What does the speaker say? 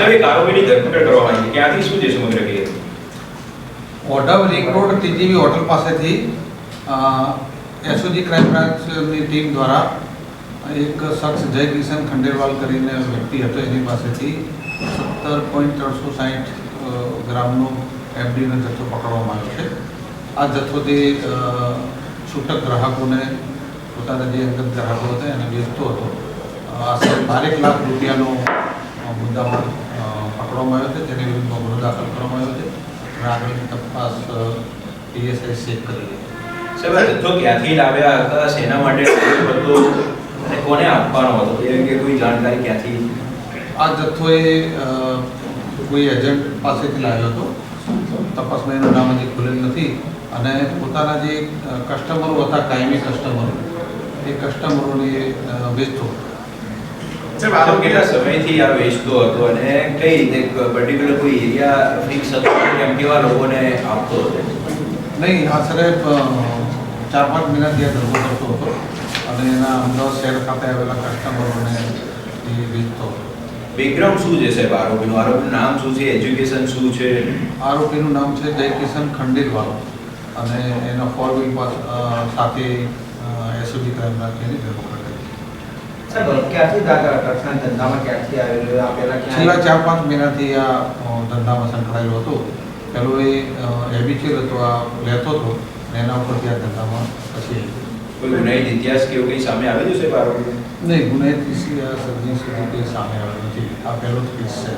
સાહેબ એક આરોપીની ધરપકડ કરવામાં આવી ક્યાંથી શું છે સમગ્ર case Odhav ring road TGV hotel પાસેથી એસઓજી ક્રાઇમ બ્રાન્ચની ટીમ દ્વારા એક શખ્સ જય કિશન ખંડેરવાલ કરીને વ્યક્તિ હતો એની પાસેથી સત્તર પોઈન્ટ ત્રણસો સાહીઠ ગ્રામનો એફડીનો જથ્થો પકડવામાં આવ્યો છે. આ જથ્થોથી અ, છૂટક ગ્રાહકોને પોતાના જે અંગત ગ્રાહકો હતા એને વેચતો હતો. આશરે બારેક લાખ રૂપિયાનો અ, મુદ્દામાલ પકડવામાં આવ્યો છે તેની વિરુદ્ધમાં ગુનો દાખલ કરવામાં આવ્યો છે. અને આગળની તપાસ પીએસઆઈ શેખ કરી રહી છે. સાહેબ ક્યાંથી લાવ્યા હતા શેના માટે હતો અને કોને આપવાનો હતો? એ અંગે કોઈ જાણકારી ક્યાંથી? આ જથ્થો એ કોઈ એજન્ટ પાસેથી લાવ્યો હતો. તપાસમાં એનું નામ હજી ખુલેલ નથી. અને પોતાના જે કસ્ટમરો હતા કાયમી કસ્ટમરો એ કસ્ટમરોને વેચતો સાહેબ આરોપ કેટલા સમયથી આ વેચતો હતો અને કઈ રીતે પર્ટિક્યુલર કોઈ એરિયા ફિક્સ હતો કેમ કેવા લોકોને આપતો હતો? નહીં આશરે અ, ચાર પાંચ મહિનાથી આ ધંધો કરતો હતો અને એના અમદાવાદ શહેર ખાતે આવેલા કસ્ટમરોને એ વેચતો બેકગ્રાઉન્ડ શું છે સાહેબ આરોપીનું? આરોપીનું નામ શું છે? એજ્યુકેશન શું છે? આરોપીનું નામ છે જયકિશન ખંડેરવાલ અને એના ફોર વ્હીલ પાસ સાથે એસઓજી ક્રાઇમ બ્રાન્ચની ધરપકડ છેલ્લા ચાર પાંચ મહિનાથી આ ધંધામાં સંકળાયેલો હતો. પેલો એ હેબિચ્યુઅલ હતો આ લેતો હતો અને એના ઉપરથી આ ધંધામાં પછી કોઈ ગુનાહિત ઇતિહાસ કે એવું કંઈ સામે આવેલું છે આરોપી નહીં ગુનાહિત સુધી સામે આવેલું નથી. આ પહેલો જ કેસ છે.